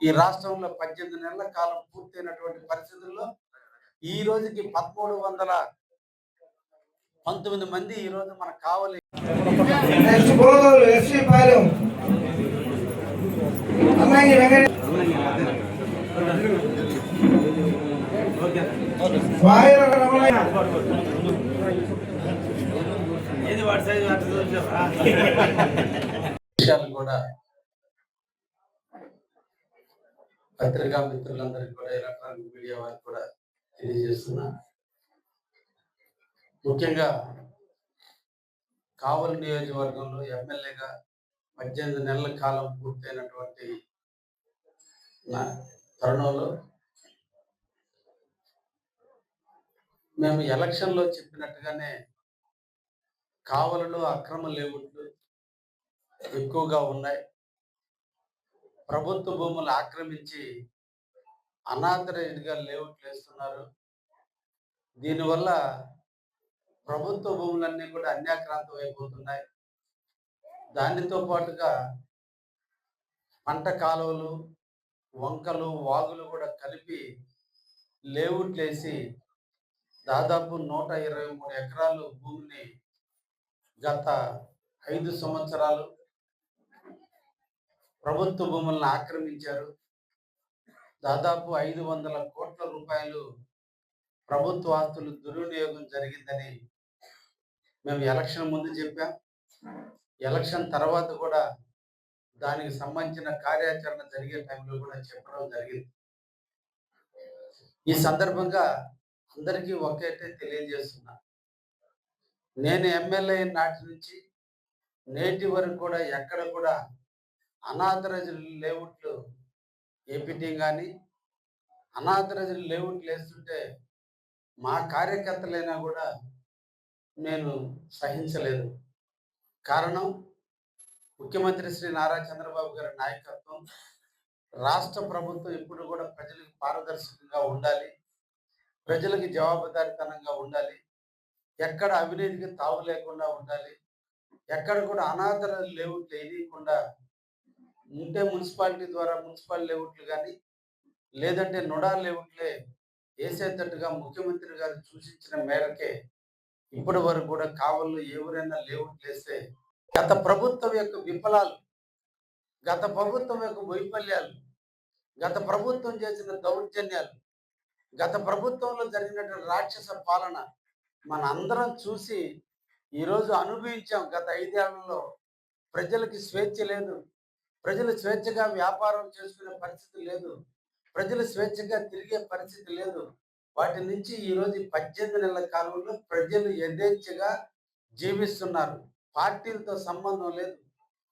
ఈ రాష్ట్రంలో పద్దెనిమిది నెలల కాలం పూర్తయినటువంటి పరిస్థితుల్లో ఈ రోజుకి పదమూడు వందల పంతొమ్మిది మంది ఈ రోజు మనకు కావాలి విషయాలు కూడా పత్రికా మిత్రులందరికీ కూడా ఎలక్ట్రానిక్ మీడియా వారికి కూడా తెలియజేస్తున్నా. ముఖ్యంగా కావలి నియోజకవర్గంలో ఎమ్మెల్యేగా పద్దెనిమిది నెలల కాలం పూర్తయినటువంటి నా తరుణంలో మేము ఎలక్షన్లో చెప్పినట్టుగానే కావలలో అక్రమ లేవుట్లు ఎక్కువగా ఉన్నాయి. ప్రభుత్వ భూములు ఆక్రమించి అనాథరైజ్గా లేవుట్లు వేస్తున్నారు. దీనివల్ల ప్రభుత్వ భూములన్నీ కూడా అన్యాక్రాంతం అయిపోతున్నాయి. దానితో పాటుగా పంట కాలువలు వంకలు వాగులు కూడా కలిపి లేవుట్లేసి దాదాపు నూట ఇరవై మూడు ఎకరాలు భూమిని గత ఐదు సంవత్సరాలు ప్రభుత్వ భూములను ఆక్రమించారు. దాదాపు ఐదు వందల కోట్ల రూపాయలు ప్రభుత్వ ఆస్తులు దుర్వినియోగం జరిగిందని మేము ఎలక్షన్ ముందు చెప్పాం. ఎలక్షన్ తర్వాత కూడా దానికి సంబంధించిన కార్యాచరణ జరిగే టైంలో కూడా చెప్పడం జరిగింది. ఈ సందర్భంగా అందరికీ ఒకటే తెలియజేస్తున్నా. నేను ఎమ్మెల్యే నాటి నుంచి నేటి వరకు కూడా ఎక్కడ కూడా అనాథరైజ్డ్ లేఅవుట్లు ఏపీటీ కానీ అనాథరైజ్డ్ లేఅవుట్లు వేస్తుంటే మా కార్యకర్తలైనా కూడా నేను సహించలేదు. కారణం ముఖ్యమంత్రి శ్రీ నారా చంద్రబాబు గారి నాయకత్వం రాష్ట్ర ప్రభుత్వం ఇప్పుడు కూడా ప్రజలకు పారదర్శకంగా ఉండాలి ప్రజలకు జవాబుదారితనంగా ఉండాలి ఎక్కడ అవినీతికి తావు లేకుండా ఉండాలి ఎక్కడ కూడా అనాథర లేవు వేయకుండా ఉంటే మున్సిపాలిటీ ద్వారా మున్సిపల్ లేవుట్లు కానీ లేదంటే నుడా లేవుట్లే వేసేటట్టుగా ముఖ్యమంత్రి గారు సూచించిన మేరకే ఇప్పటి వరకు కూడా కావల్లో ఎవరైనా లేవుట్లేస్తే గత ప్రభుత్వం యొక్క విఫలాలు గత ప్రభుత్వం యొక్క వైఫల్యాలు గత ప్రభుత్వం చేసిన దౌర్జన్యాలు గత ప్రభుత్వంలో జరిగినటువంటి రాక్షస పాలన మన అందరం చూసి ఈరోజు అనుభవించాం గత ఐదేళ్ళలో. ప్రజలకి స్వేచ్ఛ లేదు. ప్రజలు స్వేచ్ఛగా వ్యాపారం చేసుకునే పరిస్థితి లేదు. ప్రజలు స్వేచ్ఛగా తిరిగే పరిస్థితి లేదు. వాటి నుంచి ఈరోజు పద్దెనిమిది నెలల కాలంలో ప్రజలు యథేచ్ఛగా జీవిస్తున్నారు. పార్టీలతో సంబంధం లేదు.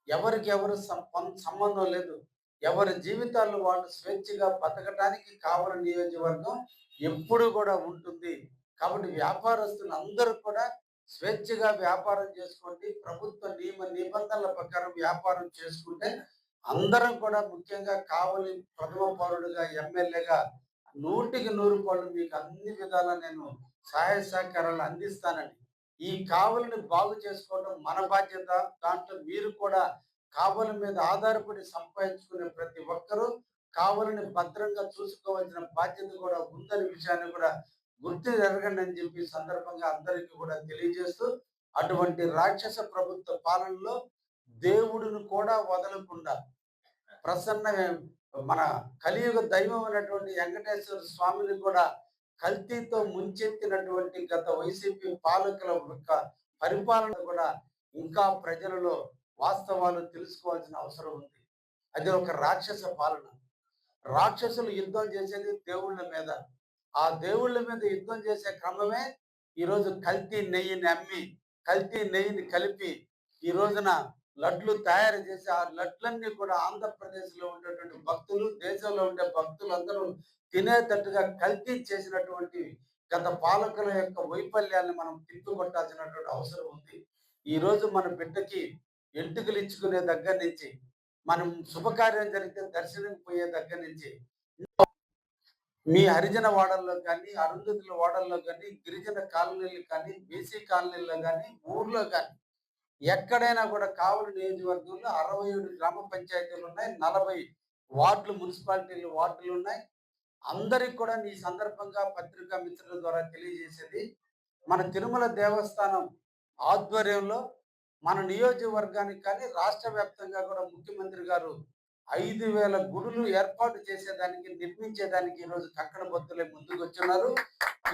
ఎవరికి ఎవరు సం- సంబంధం లేదు. ఎవరి జీవితాల్లో వాళ్ళు స్వేచ్ఛగా బతకడానికి కావలి నియోజకవర్గం ఎప్పుడు కూడా ఉంటుంది. కాబట్టి వ్యాపారస్తులు అందరూ కూడా స్వేచ్ఛగా వ్యాపారం చేసుకోండి. ప్రభుత్వ నియమ నిబంధనల ప్రకారం వ్యాపారం చేసుకుంటే అందరం కూడా ముఖ్యంగా కావలి ప్రథమ పౌరుడుగా ఎమ్మెల్యేగా నూటికి నూరు పౌరులు మీకు అన్ని విధాల నేను సహాయ సహకారాలు అందిస్తానని ఈ కావలిని బాగు చేసుకోవడం మన బాధ్యత. దాంట్లో మీరు కూడా కావలి మీద ఆధారపడి సంపాదించుకునే ప్రతి ఒక్కరూ కావలిని భద్రంగా చూసుకోవాల్సిన బాధ్యత కూడా ఉందనే విషయాన్ని కూడా గుర్తు జరగండి అని చెప్పి సందర్భంగా అందరికీ కూడా తెలియజేస్తూ అటువంటి రాక్షస ప్రభుత్వ పాలనలో దేవుడిని కూడా వదలకుండా ప్రసన్న మన కలియుగ దైవం అయినటువంటి వెంకటేశ్వర స్వామిని కూడా కల్తీతో ముంచెత్తినటువంటి గత వైసీపీ పాలకుల యొక్క పరిపాలన కూడా ఇంకా ప్రజలలో వాస్తవాలు తెలుసుకోవాల్సిన అవసరం ఉంది. అది ఒక రాక్షస పాలన. రాక్షసులు యుద్ధం చేసేది దేవుళ్ళ మీద. ఆ దేవుళ్ళ మీద యుద్ధం చేసే క్రమమే ఈరోజు కల్తీ నెయ్యిని అమ్మి కల్తీ నెయ్యిని కలిపి ఈ రోజున లడ్లు తయారు చేసి ఆ లడ్లన్నీ కూడా ఆంధ్రప్రదేశ్లో ఉండేటువంటి భక్తులు దేశంలో ఉండే భక్తులందరూ తినేటట్టుగా కల్తీ చేసినటువంటి గత పాలకుల యొక్క వైఫల్యాన్ని మనం తిప్పుకొట్టాల్సినటువంటి అవసరం ఉంది. ఈ రోజు మన బిడ్డకి ఎంటుకలు ఇచ్చుకునే దగ్గర నుంచి మనం శుభకార్యం జరిగితే దర్శనం పోయే దగ్గర నుంచి మీ హరిజన వాడల్లో కానీ అరుంధతుల వాడల్లో కానీ గిరిజన కాలనీలు కానీ బీసీ కాలనీల్లో కానీ ఊర్లో కానీ ఎక్కడైనా కూడా కావలి నియోజకవర్గంలో అరవై ఏడు గ్రామ పంచాయతీలు ఉన్నాయి నలభై వార్డులు మున్సిపాలిటీలు వార్డులు ఉన్నాయి. అందరికి కూడా ఈ సందర్భంగా పత్రికా మిత్రుల ద్వారా తెలియజేసేది మన తిరుమల దేవస్థానం ఆధ్వర్యంలో మన నియోజకవర్గానికి కానీ రాష్ట్ర వ్యాప్తంగా కూడా ముఖ్యమంత్రి గారు ఐదు వేల గుడులు ఏర్పాటు చేసేదానికి నిర్మించేదానికి ఈరోజు కంకణ బొత్తులే ముందుకు వచ్చున్నారు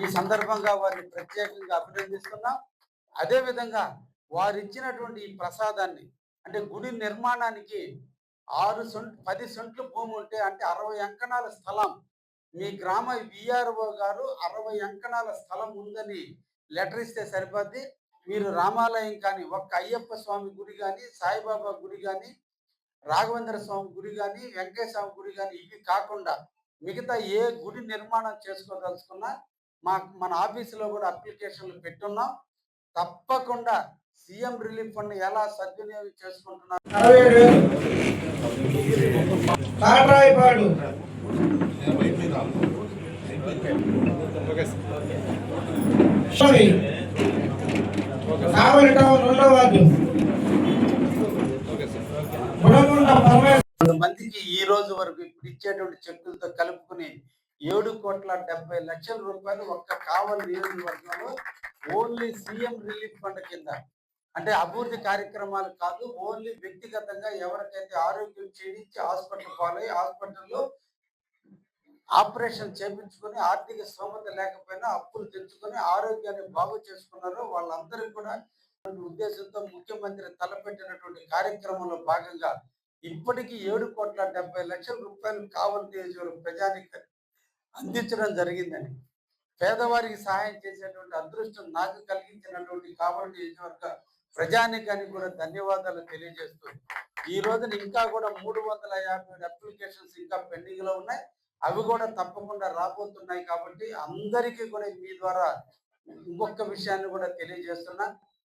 ఈ సందర్భంగా వారిని ప్రత్యేకంగా అభినందిస్తున్నాం. అదేవిధంగా వారు ఇచ్చినటువంటి ఈ ప్రసాదాన్ని అంటే గుడి నిర్మాణానికి ఆరు సొంట్ పది సొంట్లు భూమి ఉంటే అంటే అరవై అంకణాల స్థలం. మీ గ్రామ విఆర్ఓ గారు అరవై అంకణాల స్థలం ఉందని లెటర్ ఇస్తే సరిపోద్ది. మీరు రామాలయం కానీ ఒక్క అయ్యప్ప స్వామి గుడి కానీ సాయిబాబా గుడి కానీ రాఘవేంద్ర స్వామి గుడి కానీ వెంకటేశ్వర స్వామి గుడి కానీ ఇవి కాకుండా మిగతా ఏ గుడి నిర్మాణం చేసుకోదలుచుకున్నా మా మన ఆఫీసులో కూడా అప్లికేషన్లు పెట్టున్నాం. తప్పకుండా సీఎం రిలీఫ్ ఫండ్ ఎలా సద్వినియోగం చేసుకుంటున్నారు? కాట్రాయిపాడు. నుంచి ఈ రోజు వరకు ఇప్పుడు ఇచ్చేటువంటి చెక్కులతో కలుపుకుని ఏడు కోట్ల డెబ్బై లక్షల రూపాయలు ఒక్క కావలి నియోజకవర్గంలో ఓన్లీ సీఎం రిలీఫ్ ఫండ్ కింద. అంటే అభివృద్ధి కార్యక్రమాలు కాదు ఓన్లీ వ్యక్తిగతంగా ఎవరికైతే ఆరోగ్యం క్షీణించి హాస్పిటల్ పాలై హాస్పిటల్లో ఆపరేషన్ చేపించుకొని ఆర్థిక స్తోమత లేకపోయినా అప్పులు తెచ్చుకొని ఆరోగ్యాన్ని బాగు చేసుకున్నారో వాళ్ళందరికీ కూడా ఉద్దేశంతో ముఖ్యమంత్రి తలపెట్టినటువంటి కార్యక్రమంలో భాగంగా ఇప్పటికీ ఏడు కోట్ల డెబ్బై లక్షల రూపాయలు కావలి నియోజకవర్గ ప్రజానికి అందించడం జరిగిందని పేదవారికి సహాయం చేసేటువంటి అదృష్టం నాకు కలిగించినటువంటి కావలి నియోజకవర్గ ప్రజానికానికి కూడా ధన్యవాదాలు తెలియజేస్తుంది ఈ రోజున ఇంకా కూడా మూడు వందల యాభై అప్లికేషన్స్ ఇంకా పెండింగ్లో ఉన్నాయి. అవి కూడా తప్పకుండా రాబోతున్నాయి కాబట్టి అందరికీ కూడా మీ ద్వారా ఇంకొక విషయాన్ని కూడా తెలియజేస్తున్నా.